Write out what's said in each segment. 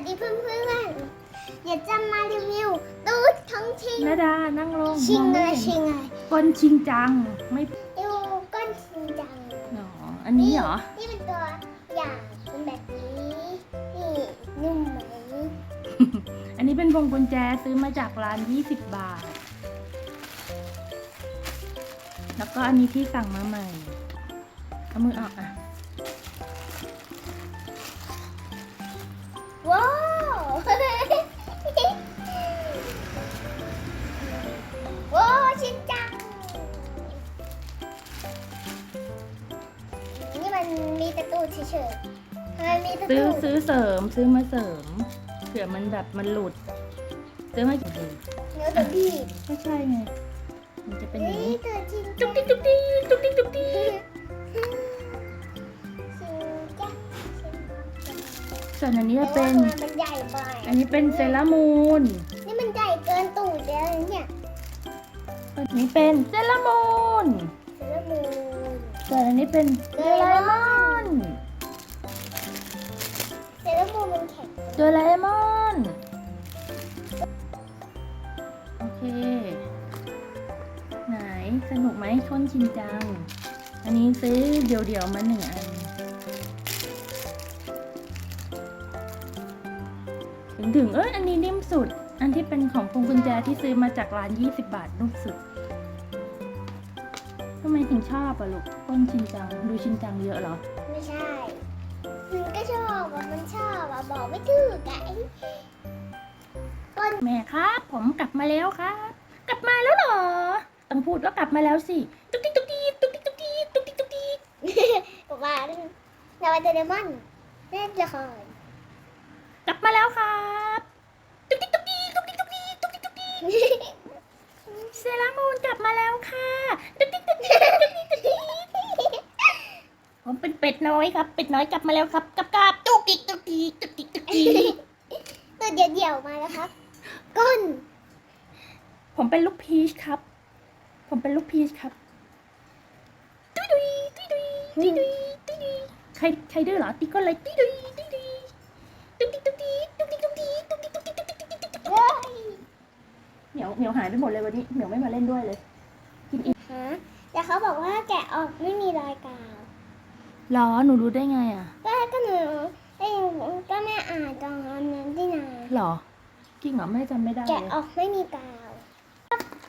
สดีเพื่อนเพื่อนๆอย่าจะมารีวิวตูดท้องชิงนาดานั่งลงชิงมอะไรม่เห็นชิงอะไรก้นชิงจังไม่ดูก้อนชิงจังหรออันนี้เหรอนี่เป็นตัวอย่างเป็นแบบนี้นี่นุ่มไหมอันนี้เป็นพวงกุญแจซื้อมาจากร้าน 20 บาท แล้วก็อันนี้ที่สั่งมาใหม่เอามือออกอะ ตะตูดเฉยๆทำไมมีแตะซื้อตูดซื้อเสริมซื้อมาเสริมเผื่อมันแบบมันหลุดซื้อมากี่เดือนเนื้อตัวพี่ก็ใช่ไงมันจะเป็นอย่างนี่นี้ตัวจริงจุกดิกจุกดิกจุกดิกจุกดิกส่วนอันนี้จะเป็นมันใหญ่ไปอันนี้เป็นเซรามูนนี่มันใหญ่เกินตูดแล้วเนี่ยอันนี้เป็นเซรามูนเสือมูนส่วนอันนี้เป็นโดราเอม โดราเอมอน โอเค ไหนสนุกไหมชนชินจัง อันนี้ซื้อเดี่ยวๆมาหนึ่งอันถึงถึงเอ้ยอันนี้นิ่มสุด อันที่เป็นของพวงกุญแจที่ซื้อมาจากร้าน 20 บาทนุ่มสุดทำไมถึงชอบอะลูกก้นชินจัง ดูชินจังเยอะเหรอ ไม่ใช่ ก็ชอบอะมันชอบอะบอกไม่ถูกอะไอ้ต้นแม่ครับ ผมกลับมาแล้วครับ กลับมาแล้วเหรอ ต้องพูดว่ากลับมาแล้วสิ ตุ๊กติ๊กตุ๊กติ๊กตุ๊กติ๊กตุ๊กติ๊กตุ๊กติ๊กตุ๊กติ๊กบอกว่านาวันเดเรมอนเล่นละครกลับมาแล้วครับตุ๊กติ๊กตุ๊กติ๊กตุ๊กติ๊กตุ๊กติ๊กตุ๊กติ๊กตุ๊กติ๊กเซรามูนกลับมาแล้วค่ะ ตุ๊กติ๊กตุ๊กติ๊กตุ๊กติ๊กตุ๊กติ๊ก ผมเป็นเป็ดน้อยครับ เป็ดน้อยกลับมาแล้วครับกลับกลับตุ๊กติ๊กตุ๊กติ๊กตุ๊กติ๊กตุ๊กติ๊กตัวเดี่ยวๆมาแล้วครับ ก้น ผมเป็นลูกพีชครับ ผมเป็นลูกพีชครับตุ้ยดุยตุ้ยดุยตุ้ยดุยตุ้ยดุยใครใครดื้อเหรอติ๊กก็เลยตุ้ยดุยตุ้ยดุยตุ๊กติ๊กตุ๊กติ๊กตุ๊กติ๊กตุ๊กติ๊กตุ๊กติ๊กตุ๊กติ๊กตุ๊กติ๊กตุ๊กติ๊กตุ๊กติ๊กเฮ้ยเหมียวเหมียวหายไปหมดเลยวันนี้เหมียวไม่มาเล่นด้วยเลยกินอีกฮะแต่เขาบอกว่าแกะออกไม่มีรอยกาว หรอหนูรู้ได้ไงอะ ก็ก็หนูเอ้ยก็แม่อ่านตอนนั้นที่นาหรอจริงเหรอแม่จำไม่ได้แกะเลยออกไม่มีกาว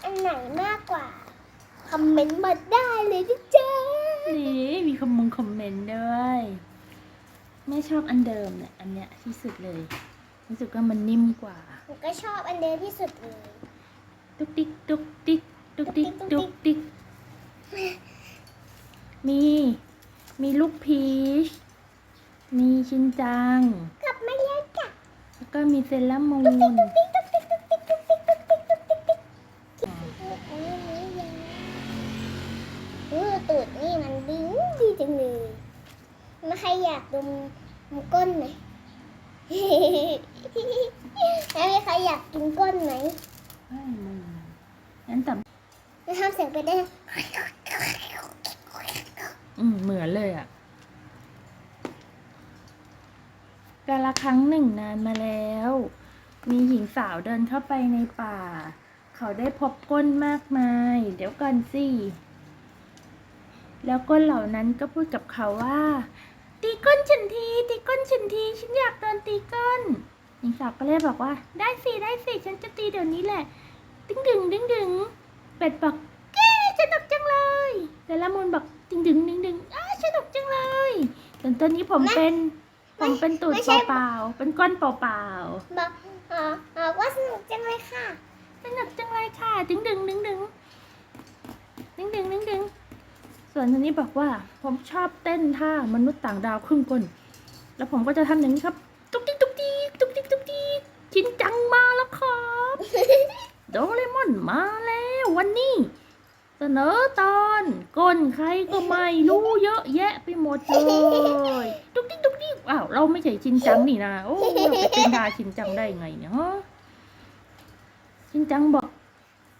อันไหนมากกว่า คอมเมนต์มาได้เลยนะจ๊ะนี่มีคอมมงคอมเมนต์ด้วยแม่ชอบอันเดิมเนี่ยอันเนี้ยที่สุดเลยรู้สึกว่ามันนิ่มกว่า หนูก็ชอบอันเดิมที่สุดเลยตุ๊กติ๊กตุ๊กติ๊กตุ๊กติ๊กตุ๊กติ๊กมี มีลูกพีช มีชินจัง กลับมาแล้วจ้ะแล้วก็มีเซรามูนเออตูดนี่มันบิ้วดีจังเลยมาใครอยากดมมก้นไหมแล้วมีใครอยากกินก้นไหมไม่งั้นแต่ทำเสียงไปได้ อืม เหมือนเลยอะกาละครั้งหนึ่งนานมาแล้ว มีหญิงสาวเดินเข้าไปในป่า เขาได้พบก้นมากมาย เดี๋ยวก่อนสิ แล้วก้นเหล่านั้นก็พูดกับเขาว่า ตีก้นฉันที ตีก้นฉันที ฉันอยากโดนตีก้น หญิงสาวก็เลยบอกว่า ได้สิได้สิ ฉันจะตีเดี๋ยวนี้แหละ ดึงดึงดึงดึงเป็ดบอกเก้สนุกจังเลยแต่ละมูลบอก ดึงดึงดึงดึงอ้าสนุกจังเลยจนตอนนี้ผมเป็น ผมเป็นตูดเปล่าๆเป็นก้นเปล่าบอกเออเออว่าสนุกจังเลยค่ะๆสนุกจังเลยค่ะดึงดึงดึงดึงดึงดึงดึงดึงส่วนอันนี้บอกว่า ผมชอบเต้นท่ามนุษย์ต่างดาวครึ่งก้นแล้วผมก็จะทำอย่างนี้ครับตุ๊กติ๊กตุ๊กติ๊กตุ๊กติ๊กตุ๊กติ๊กชินจังมาแล้วครับโดเรมอนมาแล้ววันนี้ เสนอตอนก้นใครก็ไม่รู้เยอะแยะไปหมดเลยตุ๊กติ๊กตุ๊กติ๊กอ้าวเราไม่ใช่ชินจังนี่นะโอ้เราไปเป็นดาชินจังได้ไงเนี่ยฮะชินจังบอก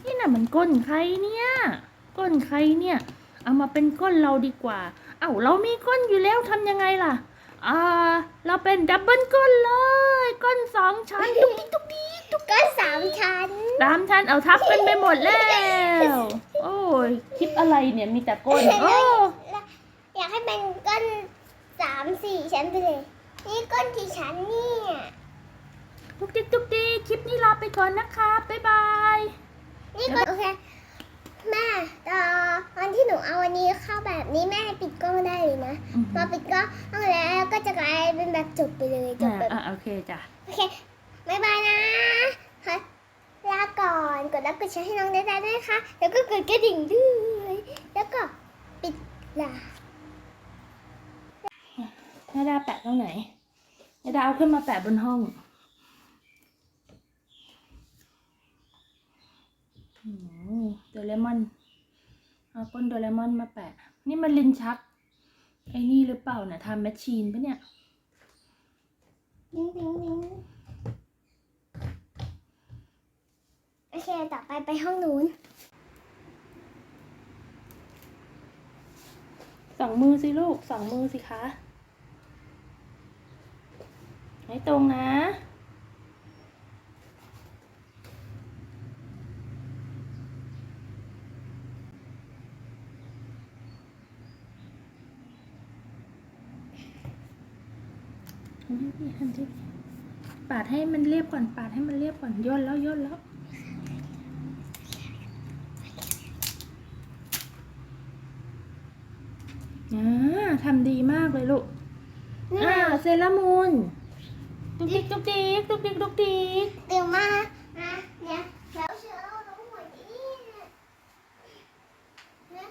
นี่น่ะมันก้นใครเนี่ย ก้นใครเนี่ย เอามาเป็นก้นเราดีกว่าเอ้าเรามีก้นอยู่แล้วทำยังไงล่ะอ่าเราเป็นดับเบิลก้นเลย ก้นสองชั้นตุ๊กติ๊กตุ๊กติ๊กตุ๊กก็สามชั้นตามชั้นเอาทับกันไปหมดแล้วโอ้ยคลิ ปอะไรเนี่ยมีแต่ก้นโอ้อยากให้เป็นก้อนสามสี่ชั้นไปเลย นี่ก้อนกี่ชั้นเนี่ยตุ๊กติ๊กตุ๊กติ๊กคลิปนี้ลาไปก่อนนะคะบ๊ายบายนี่ก็โอเคแม่ตอนตอนที่หนูเอาอันนี้เข้าแบบนี้แม่ปิดกล้องได้เลยนะอือพหืออปิดกล้องแล้วก็จะกลายเป็นแบบจบไปเลยจบอ่าแบบอ่าโอเคจ้ะโอเคบ๊ายบายนะค่ะลาก่อนกดไลค์กดแชร์ให้น้องได้ด้วยนะคะแล้วก็กดกระดิ่งด้วยแล้ว ก็ปิดลาแม่ดาแปะตรงไหนแม่ดาเอาขึ้นมาแปะบนห้องอืมโดเรมอน เอาก้นโดเรมอนมาแปะ นี่มันลินชัก ไอ้นี่หรือเปล่าเนี่ยทำแมชชีนปะเนี่ยดิ้งดิ้งดิ้งโอเค ต่อไปไปห้องนู้น สองมือสิลูกสองมือสิคะ ให้ตรงนะปาดให้มันเรียบก่อนปาดให้มันเรียบก่อนย่นแล้วย่นแล้ว อ่า ทำดีมากเลยลูกนี่อ่านะเซรามูนตุ๊กติ๊กตุ๊กติ๊กตุ๊กติ๊กตุ๊กติ๊กเดี๋ยวมานะเนี่ยแล้วเชื่อเราลงหัวนี้นะนะ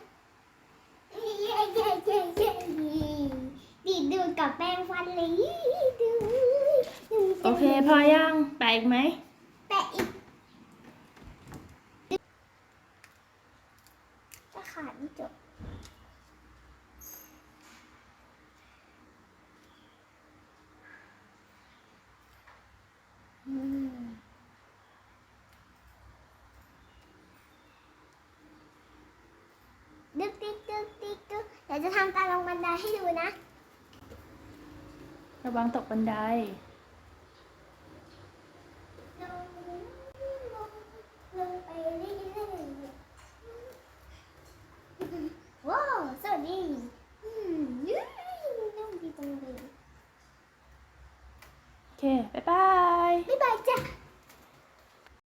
เย้เย้เย้เย้ดีดดูกับแป้งฟันเลยดูดูโอเคพอยังแปะอีกไหมแต่อีกจะขาดไม่จบอืมดึกดิกดึกดิก เดี๋ยวจะทำการลงบันไดให้ดูนะ ระวังตกบันได